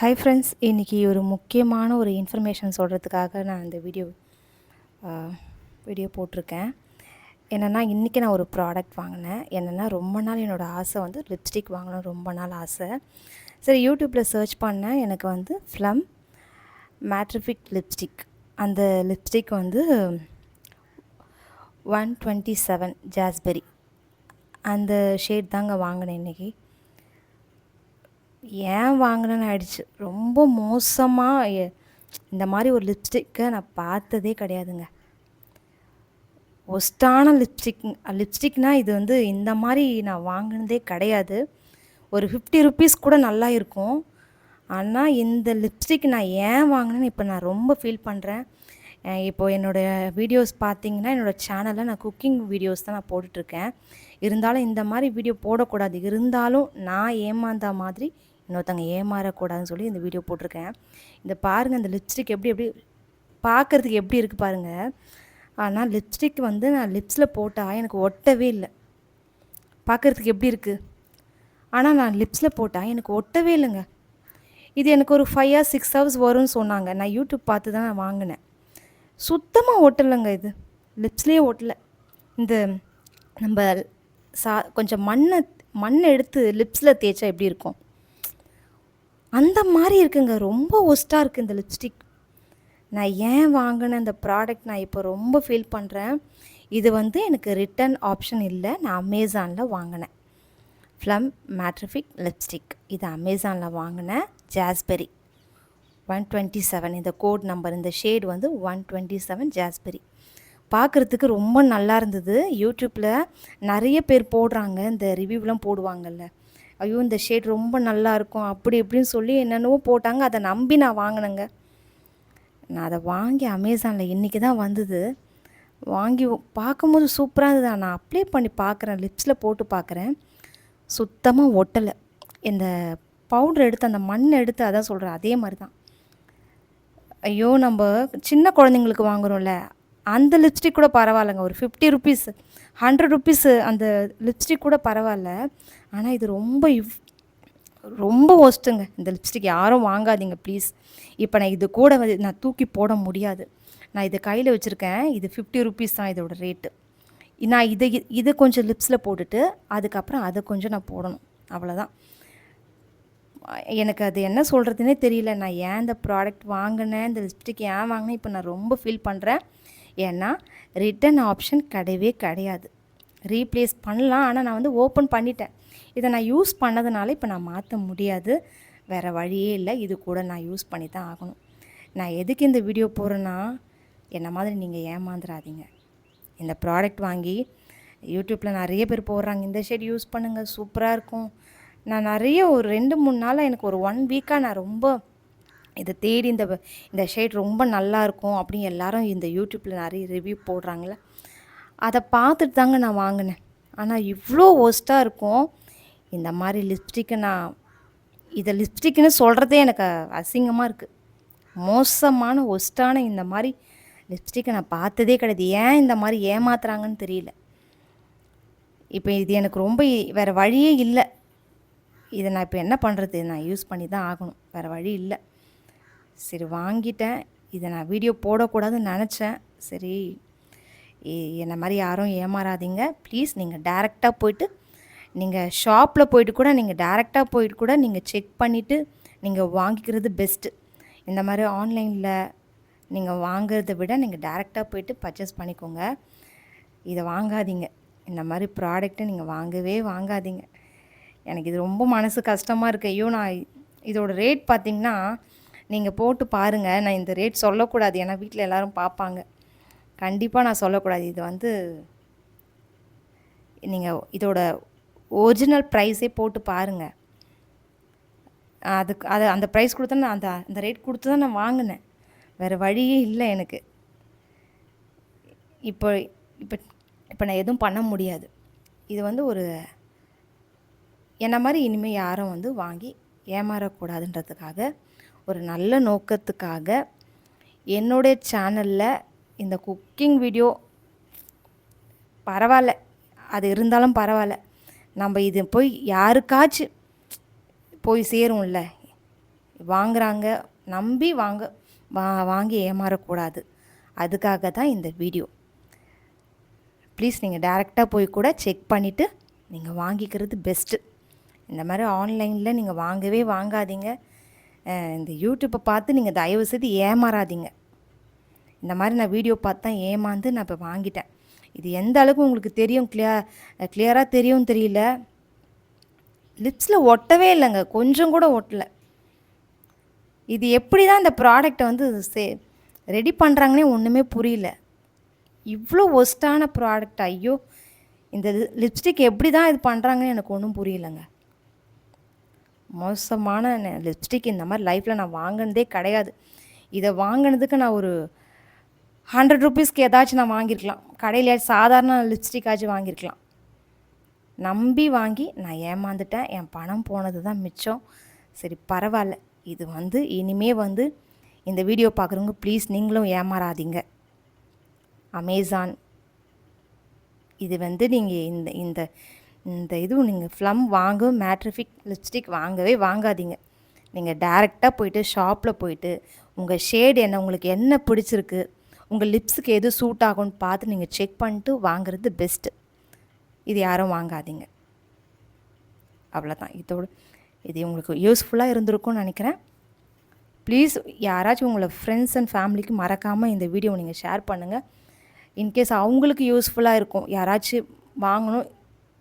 Hi friends இன்றைக்கி ஒரு முக்கியமான ஒரு இன்ஃபர்மேஷன் சொல்கிறதுக்காக நான் இந்த வீடியோ வீடியோ போட்டிருக்கேன். என்னென்னா இன்றைக்கி நான் ஒரு ப்ராடக்ட் வாங்கினேன். என்னென்னா ரொம்ப நாள் என்னோடய ஆசை வந்து லிப்ஸ்டிக் வாங்கணும் ரொம்ப நாள் ஆசை. சரி யூடியூப்பில் சர்ச் பண்ணேன். எனக்கு வந்து ஃப்ளம் மேட்ரிஃபிக் லிப்ஸ்டிக் அந்த லிப்ஸ்டிக் வந்து ஒன் டுவெண்ட்டி செவன் ஜாஸ்பெரி அந்த ஷேட் தாங்க வாங்கினேன் இன்றைக்கி ஏன் வாங்கினேன்னு ஆயிடுச்சு. ரொம்ப மோசமாக இந்த மாதிரி ஒரு லிப்ஸ்டிக்கை நான் பார்த்ததே கிடையாதுங்க. ஒஸ்ட்டான லிப்ஸ்டிக் லிப்ஸ்டிக்னால் இது வந்து இந்த மாதிரி நான் வாங்கினதே கிடையாது. ஒரு ஃபிஃப்டி ருப்பீஸ் கூட நல்லா இருக்கும். ஆனால் இந்த லிப்ஸ்டிக் நான் ஏன் வாங்கினேன்னு இப்போ நான் ரொம்ப ஃபீல் பண்ணுறேன் இப்போது என்னோடய வீடியோஸ் பார்த்தீங்கன்னா என்னோடய சேனலில் நான் குக்கிங் வீடியோஸ் தான் நான் போட்டுட்ருக்கேன் இருந்தாலும் இந்த மாதிரி வீடியோ போடக்கூடாது. இருந்தாலும் நான் ஏமாந்த மாதிரி இன்னொருத்தவங்க ஏமாறக்கூடாதுன்னு சொல்லி இந்த வீடியோ போட்டிருக்கேன். இந்த பாருங்கள் இந்த லிப்ஸ்டிக் எப்படி எப்படி பார்க்குறதுக்கு எப்படி இருக்குது பாருங்கள் ஆனால் லிப்ஸ்டிக் வந்து நான் லிப்ஸில் போட்டால் எனக்கு ஒட்டவே இல்லை. பார்க்குறதுக்கு எப்படி இருக்குது ஆனால் நான் லிப்ஸில் போட்டால் எனக்கு ஒட்டவே இல்லைங்க. இது எனக்கு ஒரு ஃபைவ் ஆர் சிக்ஸ் ஹவர்ஸ் வரும்னு சொன்னாங்க. நான் யூடியூப் பார்த்து தான் நான் வாங்கினேன். சுத்தமாக ஒட்டலைங்க இது. லிப்ஸ்லேயே ஒட்டலை. இந்த நம்ம சா கொஞ்சம் மண்ணை மண்ணை எடுத்து லிப்ஸில் தேய்ச்சா எப்படி இருக்கும்? அந்த மாதிரி இருக்குங்க. ரொம்ப ஒஸ்ட்டாக இருக்குது இந்த லிப்ஸ்டிக். நான் ஏன் வாங்கின இந்த ப்ராடக்ட் நான் இப்போ ரொம்ப ஃபீல் பண்ணுறேன் இது வந்து எனக்கு ரிட்டர்ன் ஆப்ஷன் இல்லை. நான் அமேசானில் வாங்கினேன். ஃப்ளம் மேட்ரிஃபிக் லிப்ஸ்டிக் இது அமேசானில் வாங்கினேன். ஜாஸ்பெரி ஒன் டுவெண்ட்டி செவன் இந்த கோட் நம்பர் இந்த ஷேட் வந்து ஒன் டுவெண்ட்டி செவன் ஜாஸ்பெரி பார்க்குறதுக்கு ரொம்ப நல்லா இருந்தது. யூடியூப்பில் நிறைய பேர் போடுறாங்க. இந்த ரிவ்யூலாம் போடுவாங்கல்ல. ஐயோ இந்த ஷேட் ரொம்ப நல்லா இருக்கும் அப்படி இப்படின்னு சொல்லி என்னென்னவோ போட்டாங்க. அதை நம்பி நான் வாங்கினேங்க. நான் அதை வாங்கி அமேசானில் இன்றைக்கி தான் வந்தது. வாங்கி பார்க்கும்போது சூப்பராக இருந்தது. நான் அப்ளை பண்ணி பார்க்குறேன். லிப்ஸில் போட்டு பார்க்குறேன். சுத்தமாக ஒட்டலை. இந்த பவுடர் எடுத்து அந்த மண் எடுத்து அதான் சொல்கிறேன் அதே மாதிரி தான். ஐயோ நம்ம சின்ன குழந்தைங்களுக்கு வாங்குகிறோம்ல அந்த லிப்ஸ்டிக் கூட பரவாயில்லைங்க. ஒரு ஃபிஃப்டி ருபீஸ் ஹண்ட்ரட் ருபீஸு அந்த லிப்ஸ்டிக் கூட பரவாயில்ல. ஆனால் இது ரொம்ப இவ் ரொம்ப ஒஸ்ட்டுங்க இந்த லிப்ஸ்டிக் யாரும் வாங்காதீங்க ப்ளீஸ் இப்போ நான் இது கூட வந்து நான் தூக்கி போட முடியாது. நான் இதை கையில் வச்சுருக்கேன். இது ஃபிஃப்டி ருபீஸ் தான் இதோட ரேட்டு நான் இதை இதை கொஞ்சம் லிப்ஸில் போட்டுட்டு அதுக்கப்புறம் அதை கொஞ்சம் நான் போடணும். அவ்வளோதான் எனக்கு அது என்ன சொல்கிறதுனே தெரியல. நான் ஏன் இந்த ப்ராடக்ட் வாங்கினேன்? இந்த லிப்ஸ்டிக் ஏன் வாங்கினேன்? இப்போ நான் ரொம்ப ஃபீல் பண்ணுறேன் ஏன்னா ரிட்டன் ஆப்ஷன் கிடையவே கிடையாது. ரீப்ளேஸ் பண்ணலாம் ஆனால் நான் வந்து ஓப்பன் பண்ணிட்டேன். இதை நான் யூஸ் பண்ணதுனால இப்போ நான் மாற்ற முடியாது. வேறு வழியே இல்லை. இது கூட நான் யூஸ் பண்ணி தான் ஆகணும். நான் எதுக்கு இந்த வீடியோ போகிறேன்னா என்ன மாதிரி நீங்கள் ஏமாந்துடாதீங்க இந்த ப்ராடக்ட் வாங்கி யூடியூப்பில் நிறைய பேர் போடுறாங்க. இந்த ஷேட் யூஸ் பண்ணுங்கள் சூப்பராக இருக்கும். நான் நிறைய ஒரு ரெண்டு மூணு நாளாக எனக்கு ஒரு ஒன் வீக்காக நான் ரொம்ப இதை தேடி இந்த இந்த ஷேட் ரொம்ப நல்லா இருக்கும் அப்படின்னு எல்லாரும் இந்த யூடியூப்பில் நிறைய ரிவ்யூ போடுறாங்களே அதை பார்த்துட்டு தாங்க நான் வாங்கினேன். ஆனால் இவ்வளோ ஒஸ்ட்டாக இருக்கும். இந்த மாதிரி லிப்ஸ்டிக்கை நான் இதை லிப்ஸ்டிக்னு சொல்கிறதே எனக்கு அசிங்கமாக இருக்குது மோசமான ஒஸ்ட்டான இந்த மாதிரி லிப்ஸ்டிக்கை நான் பார்த்ததே கிடையாது. ஏன் இந்த மாதிரி ஏமாத்துறாங்கன்னு தெரியல. இப்போ இது எனக்கு ரொம்ப வேறு வழியே இல்லை. இதை நான் இப்போ என்ன பண்ணுறது நான் யூஸ் பண்ணி தான் ஆகணும். வேறு வழி இல்லை. சரி வாங்கிட்டேன். இதை நான் வீடியோ போடக்கூடாதுன்னு நினச்சேன். சரி என்னை மாதிரி யாரும் ஏமாறாதீங்க. ப்ளீஸ் நீங்கள் டேரெக்டாக போயிட்டு நீங்கள் ஷாப்பில் போயிட்டு கூட நீங்கள் டேரெக்டாக போயிட்டு கூட நீங்கள் செக் பண்ணிவிட்டு நீங்கள் வாங்கிக்கிறது பெஸ்ட்டு இந்த மாதிரி ஆன்லைனில் நீங்கள் வாங்குறத விட நீங்கள் டேரெக்டாக போயிட்டு பர்ச்சேஸ் பண்ணிக்கோங்க. இதை வாங்காதீங்க. இந்த மாதிரி ப்ராடக்ட்டை நீங்கள் வாங்கவே வாங்காதீங்க. எனக்கு இது ரொம்ப மனசு கஷ்டமாக இருக்குது ஐயோ நான் இதோட ரேட் பார்த்திங்கன்னா நீங்கள் போட்டு பாருங்கள் நான் இந்த ரேட் சொல்லக்கூடாது. ஏன்னா வீட்டில் எல்லோரும் பார்ப்பாங்க கண்டிப்பாக நான் சொல்லக்கூடாது. இது வந்து நீங்கள் இதோட ஒரிஜினல் ப்ரைஸே போட்டு பாருங்கள் அதுக்கு அது அந்த ப்ரைஸ் கொடுத்தா நான் அந்த அந்த ரேட் கொடுத்து தான் நான் வாங்கினேன். வேறு வழியே இல்லை எனக்கு. இப்போ இப்போ இப்போ நான் எதுவும் பண்ண முடியாது. இது வந்து ஒரு என்ன மாதிரி இனிமேல் யாரும் வந்து வாங்கி ஏமாறக்கூடாதுன்றதுக்காக ஒரு நல்ல நோக்கத்துக்காக என்னுடைய சேனலில் இந்த குக்கிங் வீடியோ பரவாயில்ல. அது இருந்தாலும் பரவாயில்ல. நம்ம இது போய் யாருக்காச்சும் போய் சேரும்ல. வாங்குறாங்க நம்பி வாங்க வா வாங்கி ஏமாறக்கூடாது. அதுக்காக தான் இந்த வீடியோ ப்ளீஸ் நீங்கள் டேரெக்டாக போய் கூட செக் பண்ணிவிட்டு நீங்கள் வாங்கிக்கிறது பெஸ்ட்டு இந்த மாதிரி ஆன்லைனில் நீங்கள் வாங்கவே வாங்காதீங்க. இந்த யூடியூப்பை பார்த்து நீங்கள் தயவு செய்து ஏமாறாதீங்க. இந்த மாதிரி நான் வீடியோ பார்த்து தான் ஏமாந்து நான் இப்போ வாங்கிட்டேன். இது எந்த அளவுக்கு உங்களுக்கு தெரியும்? கிளியர் கிளியராக தெரியும் தெரியல. லிப்ஸில் ஒட்டவே இல்லைங்க. கொஞ்சம் கூட ஒட்டலை. இது எப்படி தான் இந்த ப்ராடக்டை வந்து சே ரெடி பண்ணுறாங்கன்னே ஒன்றுமே புரியல. இவ்வளோ ஒஸ்ட்டான ப்ராடக்ட் ஐயோ! இந்த லிப்ஸ்டிக் எப்படி தான் இது பண்ணுறாங்கன்னு எனக்கு ஒன்றும் புரியலைங்க. மோசமான லிப்ஸ்டிக் இந்த மாதிரி லைஃப்பில் நான் வாங்கினதே கிடையாது. இதை வாங்கினதுக்கு நான் ஒரு ஹண்ட்ரட் ருபீஸ்க்கு ஏதாச்சும் நான் வாங்கியிருக்கலாம். கடையில சாதாரண லிப்ஸ்டிக்காச்சும் வாங்கியிருக்கலாம். நம்பி வாங்கி நான் ஏமாந்துட்டேன். என் பணம் போனது தான் மிச்சம். சரி பரவாயில்ல. இது வந்து இனிமே வந்து இந்த வீடியோ பார்க்குறவங்க ப்ளீஸ் நீங்களும் ஏமாறாதீங்க. அமேசான் இது வந்து நீங்கள் இந்த இந்த இந்த இதுவும் நீங்கள் ஃப்ளம் வாங்க மேட்ரிஃபிக் லிப்ஸ்டிக் வாங்கவே வாங்காதீங்க. நீங்கள் டேரெக்டாக போயிட்டு ஷாப்பில் போயிட்டு உங்கள் ஷேடு என்ன உங்களுக்கு என்ன பிடிச்சிருக்கு உங்கள் லிப்ஸுக்கு எது சூட் ஆகும்னு பார்த்து நீங்கள் செக் பண்ணிட்டு வாங்குறது பெஸ்ட்டு இது யாரும் வாங்காதீங்க. அவ்வளோதான் இதோட இது உங்களுக்கு யூஸ்ஃபுல்லாக இருந்திருக்கும்னு நினைக்கிறேன். ப்ளீஸ் யாராச்சும் உங்களை ஃப்ரெண்ட்ஸ் அண்ட் ஃபேமிலிக்கு மறக்காமல் இந்த வீடியோ நீங்கள் ஷேர் பண்ணுங்கள் இன்கேஸ் அவங்களுக்கு யூஸ்ஃபுல்லாக இருக்கும் யாராச்சும் வாங்கணும்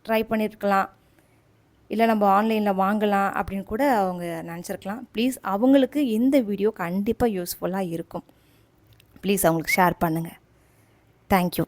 ட்ரை பண்ணியிருக்கலாம் இல்லை நம்ம ஆன்லைனில் வாங்கலாம் அப்படின்னு கூட அவங்க நினச்சிருக்கலாம். ப்ளீஸ் அவங்களுக்கு இந்த வீடியோ கண்டிப்பாக யூஸ்ஃபுல்லாக இருக்கும். ப்ளீஸ் அவங்களுக்கு ஷேர் பண்ணுங்கள் தேங்க்யூ